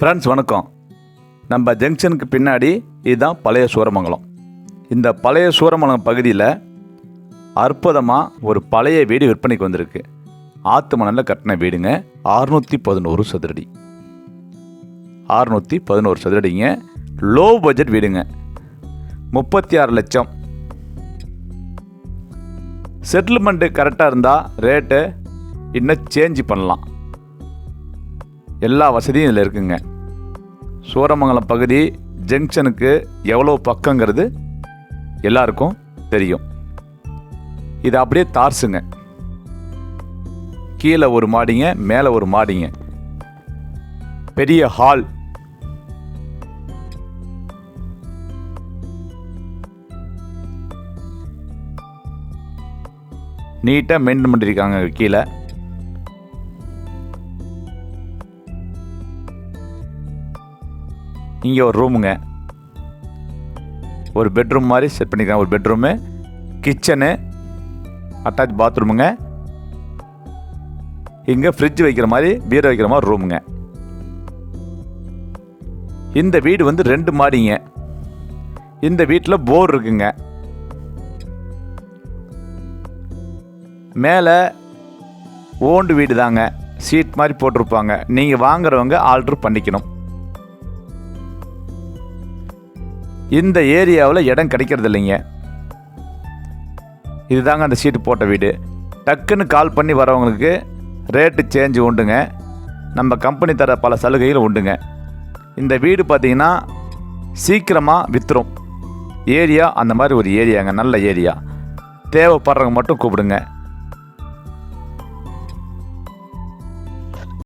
Friends வணக்கம். நம்ம ஜங்ஷனுக்கு பின்னாடி இதுதான் பழைய சூரமங்கலம். இந்த பழைய சூரமங்கலம் பகுதியில் அற்புதமாக ஒரு பழைய வீடு விற்பனைக்கு வந்திருக்கு. ஆற்று மணலில் கட்டின வீடுங்க. அறுநூற்றி பதினோரு சதுரடி. அறுநூற்றி பதினோரு சதுரடிங்க. லோ பட்ஜெட் வீடுங்க. முப்பத்தி ஆறு லட்சம். செட்டில்மெண்ட்டு கரெக்டாக இருந்தால் ரேட்டு இன்னும் சேஞ்ச் பண்ணலாம். எல்லா வசதியும் இதில் இருக்குங்க. சூரமங்கலம் பகுதி ஜங்ஷனுக்கு எவ்வளோ பக்கங்கிறது எல்லாருக்கும் தெரியும். இது அப்படியே தார்ஸுங்க கீழே ஒரு மாடிங்க மேலே ஒரு மாடிங்க. பெரிய ஹால். நீட்டாக மெயின்டைன் பண்ணியிருக்காங்க கீழே. இங்கே ஒரு ரூமுங்க ஒரு பெட்ரூம் மாதிரி செட் பண்ணிக்கிறேன். ஒரு பெட்ரூமு கிச்சனு அட்டாச் பாத்ரூமுங்க இங்கே ஃப்ரிட்ஜ் வைக்கிற மாதிரி பீரோ வைக்கிற மாதிரி ரூமுங்க இந்த வீடு வந்து ரெண்டு மாடிங்க. இந்த வீட்டில் போர் இருக்குங்க. மேலே ஓண்டு வீடு தாங்க சீட் மாதிரி போட்டிருப்பாங்க. நீங்கள் வாங்குறவங்க ஆல்ட்ரு பண்ணிக்கணும். இந்த ஏரியாவில் இடம் கிடைக்கிறது இல்லைங்க இதுதாங்க அந்த சீட்டு போட்ட வீடு. டக்குன்னு கால் பண்ணி வரவங்களுக்கு ரேட்டு சேஞ்ச் உண்டுங்க. நம்ம கம்பெனி தர பல சலுகைகள் உண்டுங்க. இந்த வீடு பார்த்தீங்கன்னா சீக்கிரமாக விற்றுரும் ஏரியா அந்த மாதிரி ஒரு ஏரியாங்க நல்ல ஏரியா. தேவைப்படுறவங்க மட்டும் கூப்பிடுங்க.